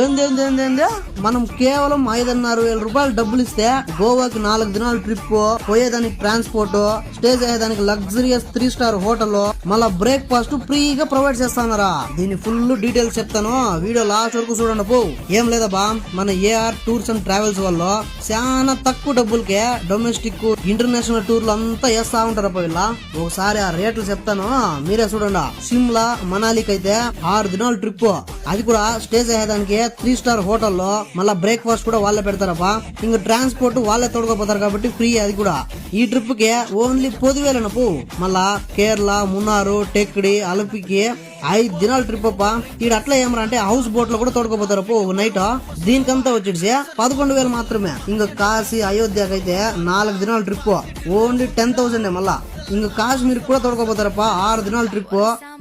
ఏందేందేందేందే మనం కేవలం ఐదున్నర వేల రూపాయలు డబ్బులు ఇస్తే గోవాకి నాలుగు దినాల ట్రిప్ పోయేదానికి ట్రాన్స్పోర్ట్ స్టే చేయడానికి లగ్జరియస్ త్రీ స్టార్ హోటల్ మళ్ళా బ్రేక్ఫాస్ట్ ఫ్రీగా ప్రొవైడ్ చేస్తానరా. దీని ఫుల్ డీటెయిల్స్ చెప్తాను. వీడియో లాస్ట్ వరకు చూడండి పో. ఏం లేదా బా? మన ఏఆర్ టూర్స్ అండ్ ట్రావెల్స్ వల్ల చాలా తక్కువ డబ్బులకే డొమెస్టిక్ ఇంటర్నేషనల్ టూర్లు అంతా వేస్తా ఉంటారు వీళ్ళ? ఒకసారి ఆ రేట్లు చెప్తాను. మీరే చూడండి. సిమ్లా మనాలికి అయితే ఆరు దినాల ట్రిప్ అది కూడా స్టే చేయడానికి త్రీ స్టార్ హోటల్లో మళ్ళా బ్రేక్ఫాస్ట్ కూడా వాళ్ళే పెడతారప్పా ఇంకా ట్రాన్స్పోర్ట్ వాళ్ళే తోడుకోపోతారు కాబట్టి ఫ్రీ అది కూడా. ఈ ట్రిప్కి ఓన్లీ పొదివేలన పో మళ్ళా కేరళ మున్నారు టెక్డి అలపికి ఐదు దినాల ట్రిప్ అప్ప ఈడ అట్లా ఏమరా అంటే హౌస్ బోట్లో కూడా తోడుకోపోతారు పో ఒక నైట్ దీనికంతా వచ్చేసి పదకొండు వేలు మాత్రమే. ఇంకా కాశీ అయోధ్యకైతే అయితే నాలుగు దినాల ట్రిప్ ఓన్లీ టెన్ థౌసండ్ మళ్ళా. ఇంకా కాశ్మీర్ కూడా తోడుకోపోతారప్ప ఆరు దినాల trip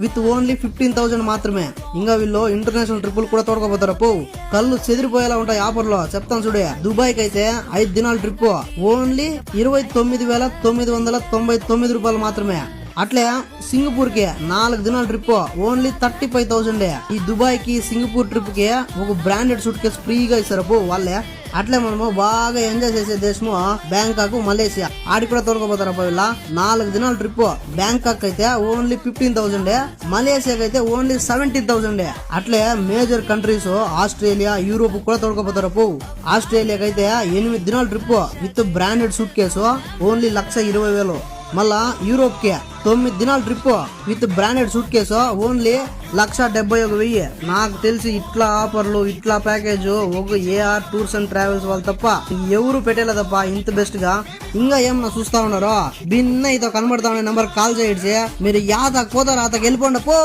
with only fifteen thousand మాత్రమే. ఇంకా వీళ్ళు ఇంటర్నేషనల్ ట్రిప్పులు కూడా తోడుకోపోతారప్పు కళ్ళు చెదిరిపోయేలా ఉంటాయి ఆఫర్లో. చెప్తాను చూడే. దుబాయ్కి అయితే ఐదు దినాల ట్రిప్ ఓన్లీ ఇరవై తొమ్మిది వేల తొమ్మిది వందల తొంభై తొమ్మిది రూపాయలు మాత్రమే. అట్లే సింగపూర్కి నాలుగు దినాల trip only thirty five thousand. ఈ దుబాయ్కి సింగపూర్ ట్రిప్కి ఒక బ్రాండెడ్ సూట్ కేసు ఫ్రీగా ఇస్తారు వాళ్ళే. అట్లే మనము బాగా ఎంజాయ్ చేసే దేశము బ్యాంకాక్ మలేషియా. ఆడి కూడా తోడుకోపోతారు వీళ్ళ. నాలుగు దినాల ట్రిప్ బ్యాంకాక్ అయితే ఓన్లీ ఫిఫ్టీన్ థౌసండ్. మలేసియాకి అయితే ఓన్లీ సెవెంటీన్ థౌసండ్. అట్లే మేజర్ కంట్రీస్ ఆస్ట్రేలియా యూరోప్ కూడా తోడుకోపోతారు అప్పు ఆస్ట్రేలియాకి అయితే ఎనిమిది దినాల trip with branded suitcase only lakh ఇరవై వేలు. మళ్ళా యూరోప్కి తొమ్మిది దినాల trip with branded suitcase. Only lakh డెబ్బై ఒక వెయ్యి. నాకు తెలిసి ఇట్లా ఆఫర్లు ఇట్లా ప్యాకేజ్ ఒక ఏఆర్ టూర్స్ అండ్ ట్రావెల్స్ వాళ్ళు తప్ప ఎవరు పెట్టలేదప్ప ఇంత బెస్ట్గా? ఇంకా ఏమన్నా చూస్తా ఉన్నారో? భిన్న ఇదో కనబడతా ఉండే నెంబర్ కాల్ చేయండి మీరు యాతకు పోతారు అతకు వెళ్ళిపోండి పో!